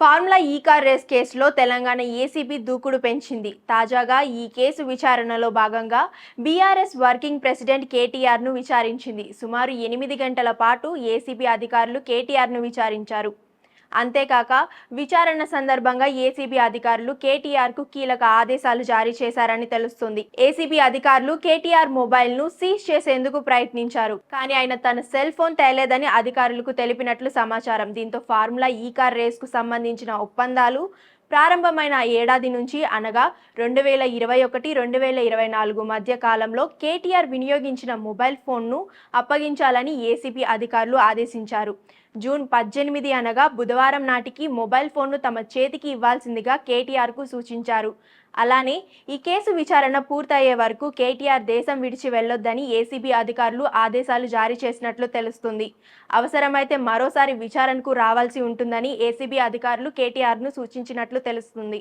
Formula ఈ car race కేసులో Telangana ACB దూకుడు పెంచింది. తాజాగా ఈ కేసు విచారణలో భాగంగా బీఆర్ఎస్ వర్కింగ్ ప్రెసిడెంట్ కేటీఆర్ను విచారించింది. సుమారు ఎనిమిది గంటల పాటు ఏసీబీ అధికారులు కేటీఆర్ను విచారించారు. అంతేకాక విచారణ సందర్భంగా ఏసీబీ అధికారులు కేటీఆర్కు కీలక ఆదేశాలు జారీ చేశారని తెలుస్తుంది. ఏసీబీ అధికారులు కేటీఆర్ మొబైల్ను సీజ్ చేసేందుకు ప్రయత్నించారు. కానీ ఆయన తన సెల్ ఫోన్ తేలేదని అధికారులకు తెలిపినట్లు సమాచారం. దీంతో ఫార్ములా ఈ కార్ రేస్కు సంబంధించిన ఒప్పందాలు ప్రారంభమైన ఏడాది నుంచి అనగా రెండు వేల ఇరవై ఒకటి రెండు వేల ఇరవై నాలుగు మధ్య కాలంలో కేటీఆర్ వినియోగించిన మొబైల్ ఫోన్ను అప్పగించాలని ఏసీబీ అధికారులు ఆదేశించారు. జూన్ పద్దెనిమిది అనగా బుధవారం నాటికి మొబైల్ ఫోన్ను తమ చేతికి ఇవ్వాల్సిందిగా కేటీఆర్కు సూచించారు. అలానే ఈ కేసు విచారణ పూర్తయ్యే వరకు కేటీఆర్ దేశం విడిచి వెళ్ళొద్దని ఏసీబీ అధికారులు ఆదేశాలు జారీ చేసినట్లు తెలుస్తుంది. అవసరమైతే మరోసారి విచారణకు రావాల్సి ఉంటుందని ఏసీబీ అధికారులు కేటీఆర్ను సూచించినట్లు తెలుస్తుంది.